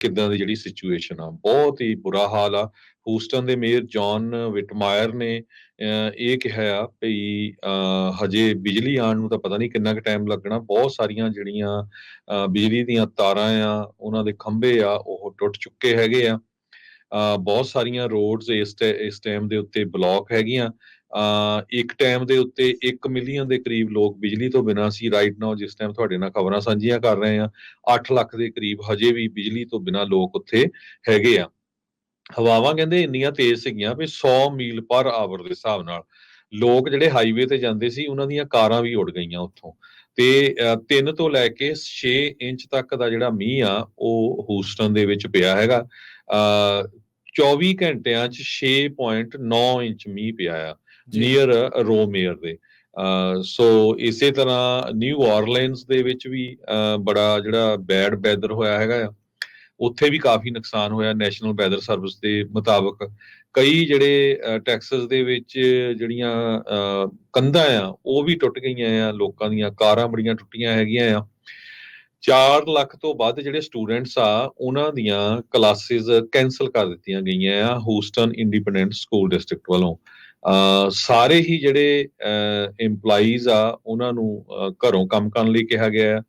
ਕਿੱਦਾਂ ਦੀ ਜਿਹੜੀ ਸਿਚੁਏਸ਼ਨ ਆ ਬਹੁਤ ਹੀ ਬੁਰਾ ਹਾਲ ਆ। ਹੂਸਟਨ ਦੇ ਮੇਅਰ ਜੌਨ ਵਿਟਮਾਇਰ ਨੇ ਅਹ, ਇਹ ਕਿਹਾ ਆ ਵੀ ਅਹ, ਹਜੇ ਬਿਜਲੀ ਆਉਣ ਨੂੰ ਤਾਂ ਪਤਾ ਨਹੀਂ ਕਿੰਨਾ ਕੁ ਟਾਈਮ ਲੱਗਣਾ। ਬਹੁਤ ਸਾਰੀਆਂ ਜਿਹੜੀਆਂ ਅਹ, ਬਿਜਲੀ ਦੀਆਂ ਤਾਰਾਂ ਆ ਉਹਨਾਂ ਦੇ ਖੰਭੇ ਆ ਉਹ ਟੁੱਟ ਚੁੱਕੇ ਹੈਗੇ ਆ। ਬਹੁਤ ਸਾਰੀਆਂ ਰੋਡਸ ਇਸ ਟੈ- ਇਸ ਟਾਈਮ ਦੇ ਉੱਤੇ ਬਲੌਕ ਹੈਗੀਆਂ। ਅਹ, ਇੱਕ ਟਾਈਮ ਦੇ ਉੱਤੇ 1 ਮਿਲੀਅਨ ਦੇ ਕਰੀਬ ਲੋਕ ਬਿਜਲੀ ਤੋਂ ਬਿਨਾਂ ਸੀ ਰਾਈਟ ਨਾਓ ਜਿਸ ਟਾਈਮ ਤੁਹਾਡੇ ਨਾਲ ਖਬਰਾਂ ਸਾਂਝੀਆਂ ਕਰ ਰਹੇ ਆ 8 ਲੱਖ ਦੇ ਕਰੀਬ ਹਜੇ ਵੀ ਬਿਜਲੀ ਤੋਂ ਬਿਨਾਂ ਲੋਕ ਉੱਥੇ ਹੈਗੇ ਆ। ਹਵਾਵਾਂ ਕਹਿੰਦੇ ਇੰਨੀਆਂ ਤੇਜ਼ ਸੀਗੀਆਂ ਵੀ 100 ਮੀਲ ਪਰ ਆਵਰ ਦੇ ਹਿਸਾਬ ਨਾਲ। ਲੋਕ ਜਿਹੜੇ ਹਾਈਵੇ ਤੇ ਜਾਂਦੇ ਸੀ ਉਹਨਾਂ ਦੀਆਂ ਕਾਰਾਂ ਵੀ ਉੱਡ ਗਈਆਂ ਉੱਥੋਂ। ਤੇ 3 ਤੋਂ ਲੈ ਕੇ 6 ਇੰਚ ਤੱਕ ਦਾ ਜਿਹੜਾ ਮੀਂਹ ਆ ਉਹ ਹੂਸਟਨ ਦੇ ਵਿੱਚ ਪਿਆ ਹੈਗਾ। ਅਹ 24 ਘੰਟਿਆਂ 'ਚ 6.9 ਇੰਚ ਮੀਂਹ ਪਿਆ ਆ। ਨੀਅਰ ਰੋਮੇਅਰ ਦੇ। ਸੋ ਇਸੇ ਤਰ੍ਹਾਂ ਨਿਊ ਆਰਲੀਨਸ ਦੇ ਵਿੱਚ ਵੀ ਬੜਾ ਜਿਹੜਾ ਬੈਡ ਵੈਦਰ ਹੋਇਆ ਹੈਗਾ ਆ ਉੱਥੇ ਵੀ ਕਾਫੀ ਨੁਕਸਾਨ ਹੋਇਆ ਨੈਸ਼ਨਲ ਵੈਦਰ ਸਰਵਿਸ ਦੇ ਮੁਤਾਬਕ। ਕਈ ਜਿਹੜੇ ਟੈਕਸਸ ਦੇ ਵਿੱਚ ਜਿਹੜੀਆਂ ਕੰਧਾਂ ਆ ਉਹ ਵੀ ਟੁੱਟ ਗਈਆਂ ਆ ਲੋਕਾਂ ਦੀਆਂ ਕਾਰਾਂ ਬੜੀਆਂ ਟੁੱਟੀਆਂ ਹੈਗੀਆਂ ਆ। 4 ਲੱਖ ਤੋਂ ਵੱਧ ਜਿਹੜੇ ਸਟੂਡੈਂਟਸ ਆ ਉਹਨਾਂ ਦੀਆਂ ਕਲਾਸਿਸ ਕੈਨਸਲ ਕਰ ਦਿੱਤੀਆਂ ਗਈਆਂ ਆ ਹੂਸਟਨ ਇੰਡੀਪੈਂਡੈਂਟ ਸਕੂਲ ਡਿਸਟ੍ਰਿਕਟ ਵੱਲੋਂ। ਅਹ ਸਾਰੇ ਹੀ ਜਿਹੜੇ EMPLOYEES ਆ ਉਹਨਾਂ ਨੂੰ ਘਰੋਂ ਕੰਮ ਕਰਨ ਲਈ ਕਿਹਾ ਗਿਆ ਹੈ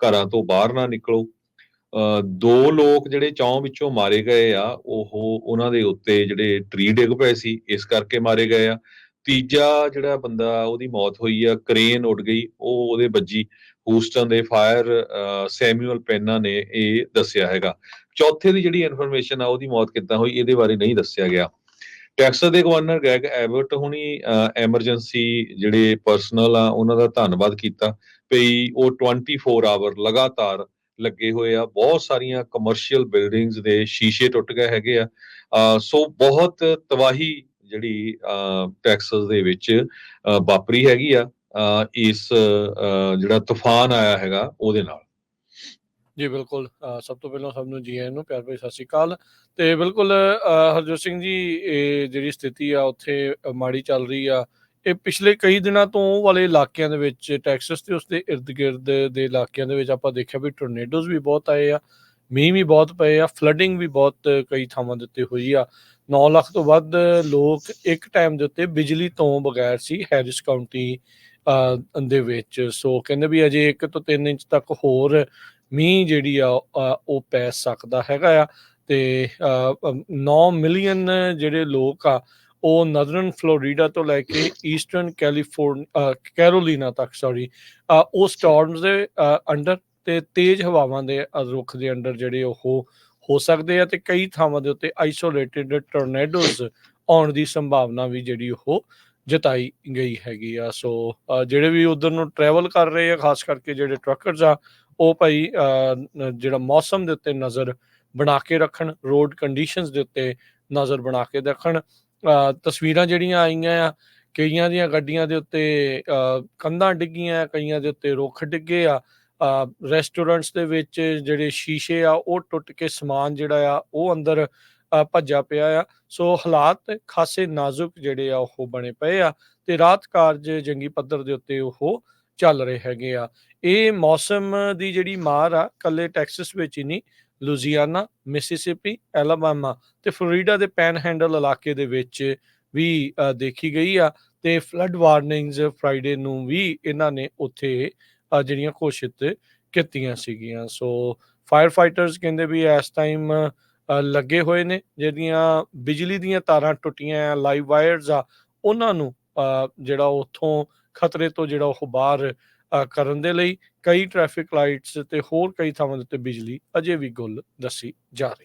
ਘਰਾਂ ਤੋਂ ਬਾਹਰ ਨਾ ਨਿਕਲੋ। ਅਹ, ਦੋ ਲੋਕ ਜਿਹੜੇ ਚੌਂ ਵਿੱਚੋਂ ਮਾਰੇ ਗਏ ਆ ਉਹ ਉਹਨਾਂ ਦੇ ਉੱਤੇ ਜਿਹੜੇ ਟਰੀ ਡਿੱਗ ਪਏ ਸੀ ਇਸ ਕਰਕੇ ਮਾਰੇ ਗਏ ਆ। ਤੀਜਾ ਜਿਹੜਾ ਬੰਦਾ ਉਹਦੀ ਮੌਤ ਹੋਈ ਆ ਕ੍ਰੇਨ ਉੱਡ ਗਈ ਉਹ ਉਹਦੇ ਵੱਜੀ ਹੂਸਟਨ ਦੇ ਫਾਇਰ ਸੈਮੂਅਲ ਪੈਨਾ ਨੇ ਇਹ ਦੱਸਿਆ ਹੈਗਾ। ਚੌਥੇ ਦੀ ਜਿਹੜੀ ਇਨਫੋਰਮੇਸ਼ਨ ਆ, ਉਹਦੀ ਮੌਤ ਕਿੱਦਾਂ ਹੋਈ, ਇਹਦੇ ਬਾਰੇ ਨਹੀਂ ਦੱਸਿਆ ਗਿਆ। ਟੈਕਸਸ ਦੇ ਗਵਰਨਰ ਗ੍ਰੈਗ ਐਬਰਟ ਹੁਣੀ ਐਮਰਜੈਂਸੀ ਜਿਹੜੇ ਪਰਸਨਲ ਆ, ਉਹਨਾਂ ਦਾ ਧੰਨਵਾਦ ਕੀਤਾ ਵੀ ਉਹ 24 ਆਵਰ ਲਗਾਤਾਰ ਲੱਗੇ ਹੋਏ ਆ। ਬਹੁਤ ਸਾਰੀਆਂ ਕਮਰਸ਼ੀਅਲ ਬਿਲਡਿੰਗਸ ਦੇ ਸ਼ੀਸ਼ੇ ਟੁੱਟ ਗਏ ਹੈਗੇ ਆ। ਸੋ ਬਹੁਤ ਤਬਾਹੀ ਜਿਹੜੀ ਟੈਕਸਸ ਦੇ ਵਿੱਚ, ਅਹ, ਵਾਪਰੀ ਹੈਗੀ ਆ। ਇਸ ਜਿਹੜਾ ਤੂਫਾਨ ਆਇਆ ਹੈਗਾ ਉਹਦੇ ਨਾਲ। ਜੀ ਬਿਲਕੁਲ ਸਭ ਤੋਂ ਪਹਿਲਾਂ ਸਭ ਨੂੰ ਜੀ ਆਇਆਂ ਨੂੰ ਪਿਆਰ ਭਰੀ ਸਤਿ ਸ਼੍ਰੀ ਅਕਾਲ। ਤੇ ਬਿਲਕੁਲ ਹਰਜੋਤ ਸਿੰਘ ਜੀ ਜਿਹੜੀ ਸਥਿਤੀ ਆ, ਉੱਥੇ ਮਾੜੀ ਚੱਲ ਰਹੀ ਆ। ਇਹ ਪਿਛਲੇ ਕਈ ਦਿਨਾਂ ਤੋਂ ਵਾਲੇ ਇਲਾਕਿਆਂ ਦੇ ਵਿੱਚ, ਟੈਕਸਸ ਤੇ ਉਸਦੇ ਇਰਦ-ਗਿਰਦ ਦੇ ਇਲਾਕਿਆਂ ਦੇ ਵਿੱਚ ਆਪਾਂ ਦੇਖਿਆ ਵੀ ਟੋਰਨੇਡੋਜ਼ ਵੀ ਬਹੁਤ ਆਏ ਆ, ਮੀਂਹ ਵੀ ਬਹੁਤ ਪਏ ਆ, ਫਲੱਡਿੰਗ ਵੀ ਬਹੁਤ ਕਈ ਥਾਵਾਂ ਦੇ ਉੱਤੇ ਹੋਈ ਆ। 9 ਲੱਖ ਤੋਂ ਵੱਧ ਲੋਕ ਇੱਕ ਟਾਈਮ ਦੇ ਉੱਤੇ ਬਿਜਲੀ ਤੋਂ ਬਗੈਰ ਸੀ, ਹੈਰਿਸ ਕਾਉਂਟੀ ਦੇ ਵਿੱਚ। ਸੋ ਕਹਿੰਦੇ ਵੀ ਅਜੇ 1 ਤੋਂ 3 ਇੰਚ ਤੱਕ ਹੋਰ ਮੀਂਹ ਜਿਹੜੀ ਆ ਉਹ ਪੈ ਸਕਦਾ ਹੈਗਾ ਆ। ਤੇ 9 ਮਿਲੀਅਨ ਜਿਹੜੇ ਲੋਕ ਆ, ਉਹ ਨਦਰਨ ਫਲੋਰੀਡਾ ਤੋਂ ਲੈ ਕੇ ਈਸਟਰਨ ਕੈਲੀਫੋਰਨੀਆ ਕੈਰੋਲੀਨਾ ਤੱਕ, ਸੌਰੀ ਉਹ ਸਟਾਰਮਸ ਦੇ ਅੰਡਰ ਤੇ ਤੇਜ਼ ਹਵਾਵਾਂ ਦੇ ਰੁੱਖ ਦੇ ਅੰਡਰ ਜਿਹੜੇ ਉਹ ਹੋ ਸਕਦੇ ਆ। ਤੇ ਕਈ ਥਾਵਾਂ ਦੇ ਉੱਤੇ ਆਈਸੋਲੇਟਿਡ ਟੋਰਨੇਡੋਜ਼ ਆਉਣ ਦੀ ਸੰਭਾਵਨਾ ਵੀ ਜਿਹੜੀ ਉਹ ਜਤਾਈ ਗਈ ਹੈਗੀ ਆ। ਸੋ ਜਿਹੜੇ ਵੀ ਉਧਰ ਨੂੰ ਟਰੈਵਲ ਕਰ ਰਹੇ ਆ, ਖਾਸ ਕਰਕੇ ਜਿਹੜੇ ਟਰੱਕਰਸ ਆ, ਉਹ ਭਾਈ ਜਿਹੜਾ ਮੌਸਮ ਦੇ ਉੱਤੇ ਨਜ਼ਰ ਬਣਾ ਕੇ ਰੱਖਣ ਰੋਡ ਕੰਡੀਸ਼ਨਸ ਦੇ ਉੱਤੇ ਨਜ਼ਰ ਬਣਾ ਕੇ ਰੱਖਣ ਤਸਵੀਰਾਂ ਜਿਹੜੀਆਂ ਆਈਆਂ ਆ, ਕਈਆਂ ਦੀਆਂ ਗੱਡੀਆਂ ਦੇ ਉੱਤੇ ਕੰਧਾਂ ਡਿੱਗੀਆਂ, ਕਈਆਂ ਦੇ ਉੱਤੇ ਰੁੱਖ ਡਿੱਗੇ ਆ ਰੈਸਟੋਰੈਂਟਸ ਦੇ ਵਿੱਚ ਜਿਹੜੇ ਸ਼ੀਸ਼ੇ ਆ, ਉਹ ਟੁੱਟ ਕੇ ਸਮਾਨ ਜਿਹੜਾ ਆ, ਉਹ ਅੰਦਰ ਭੱਜਾ ਪਿਆ ਆ। ਸੋ ਹਾਲਾਤ ਖਾਸੇ ਨਾਜ਼ੁਕ ਜਿਹੜੇ ਆ, ਉਹ ਬਣੇ ਪਏ ਆ ਤੇ ਰਾਤ ਕਾਰਜ ਜੰਗੀ ਪੱਧਰ ਦੇ ਉੱਤੇ ਉਹ ਚੱਲ ਰਹੇ ਹੈਗੇ ਆ। ਇਹ ਮੌਸਮ ਦੀ ਜਿਹੜੀ ਮਾਰ ਆ, ਕੱਲੇ ਟੈਕਸਸ ਵਿੱਚ ਹੀ ਨਹੀਂ ਲੁਜ਼ੀਆਨਾ ਮਿਸਿਸਿਪੀ, ਐਲਾਬਾਮਾ ਤੇ ਫਲੋਰੀਡਾ ਦੇ ਪੈਨ ਹੈਂਡਲ ਇਲਾਕੇ ਦੇ ਵਿੱਚ ਵੀ ਦੇਖੀ ਗਈ ਆ ਤੇ ਫਲੱਡ ਵਾਰਨਿੰਗਸ ਫਰਾਈਡੇ ਨੂੰ ਵੀ ਇਹਨਾਂ ਨੇ ਉੱਥੇ ਜਿਹੜੀਆਂ ਘੋਸ਼ਿਤ ਕੀਤੀਆਂ ਸੀਗੀਆਂ। ਸੋ ਫਾਇਰ ਫਾਈਟਰਸ ਕਹਿੰਦੇ ਵੀ ਇਸ ਟਾਈਮ ਲੱਗੇ ਹੋਏ ਨੇ ਜਿਹੜੀਆਂ ਬਿਜਲੀ ਦੀਆਂ ਤਾਰਾਂ ਟੁੱਟੀਆਂ ਆ ਲਾਈਵ ਵਾਇਰਸ ਆ ਉਹਨਾਂ ਨੂੰ ਅ, ਜਿਹੜਾ ਉੱਥੋਂ ਖਤਰੇ ਤੋਂ ਜਿਹੜਾ ਉਹ ਬਾਹਰ ਕਰਨ ਦੇ ਲਈ ਕਈ ਟ੍ਰੈਫਿਕ ਲਾਈਟਸ ਤੇ ਹੋਰ ਕਈ ਥਾਵਾਂ ਦੇ ਉੱਤੇ ਬਿਜਲੀ ਅਜੇ ਵੀ ਗੁੱਲ ਦੱਸੀ ਜਾ ਰਹੀ।